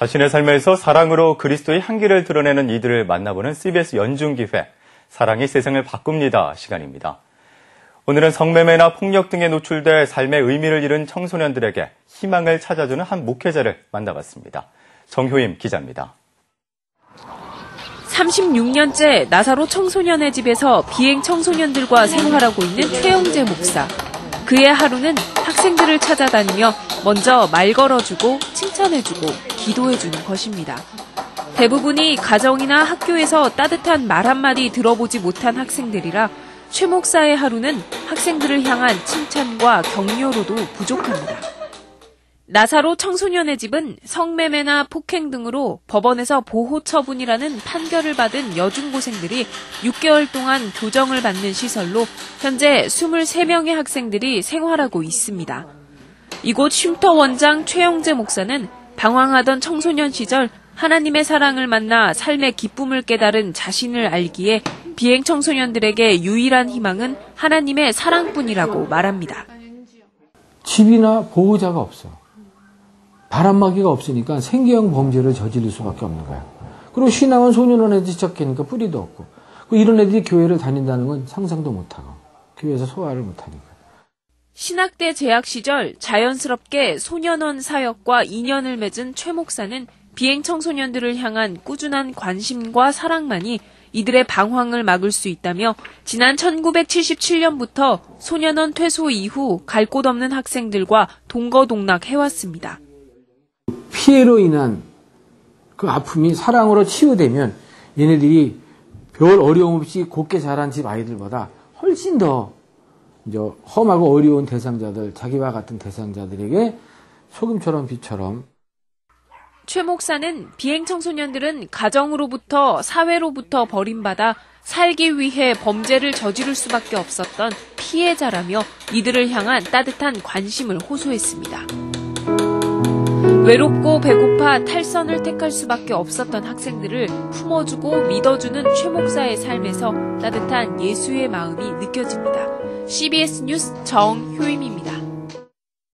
자신의 삶에서 사랑으로 그리스도의 향기를 드러내는 이들을 만나보는 CBS 연중기회 사랑이 세상을 바꿉니다 시간입니다. 오늘은 성매매나 폭력 등에 노출돼 삶의 의미를 잃은 청소년들에게 희망을 찾아주는 한 목회자를 만나봤습니다. 정효임 기자입니다. 36년째 나사로 청소년의 집에서 비행 청소년들과 생활하고 있는 최영재 목사. 그의 하루는 학생들을 찾아다니며 먼저 말 걸어주고 칭찬해주고 기도해주는 것입니다. 대부분이 가정이나 학교에서 따뜻한 말 한마디 들어보지 못한 학생들이라 최 목사의 하루는 학생들을 향한 칭찬과 격려로도 부족합니다. 나사로 청소년의 집은 성매매나 폭행 등으로 법원에서 보호 처분이라는 판결을 받은 여중고생들이 6개월 동안 교정을 받는 시설로 현재 23명의 학생들이 생활하고 있습니다. 이곳 쉼터 원장 최영재 목사는 방황하던 청소년 시절 하나님의 사랑을 만나 삶의 기쁨을 깨달은 자신을 알기에 비행 청소년들에게 유일한 희망은 하나님의 사랑뿐이라고 말합니다. 집이나 보호자가 없어. 바람막이가 없으니까 생계형 범죄를 저지를 수밖에 없는 거야. 그리고 신앙은 소년원에 지척하니까 뿌리도 없고. 그 이런 애들이 교회를 다닌다는 건 상상도 못하고 교회에서 소화를 못하니까. 신학대 재학 시절 자연스럽게 소년원 사역과 인연을 맺은 최 목사는 비행 청소년들을 향한 꾸준한 관심과 사랑만이 이들의 방황을 막을 수 있다며 지난 1977년부터 소년원 퇴소 이후 갈 곳 없는 학생들과 동거동락 해왔습니다. 피해로 인한 그 아픔이 사랑으로 치유되면 얘네들이 별 어려움 없이 곱게 자란 집 아이들보다 훨씬 더 이제 험하고 어려운 대상자들, 자기와 같은 대상자들에게 소금처럼 빛처럼 최 목사는 비행 청소년들은 가정으로부터 사회로부터 버림받아 살기 위해 범죄를 저지를 수밖에 없었던 피해자라며 이들을 향한 따뜻한 관심을 호소했습니다. 외롭고 배고파 탈선을 택할 수밖에 없었던 학생들을 품어주고 믿어주는 최 목사의 삶에서 따뜻한 예수의 마음이 느껴집니다. CBS 뉴스 정효임입니다.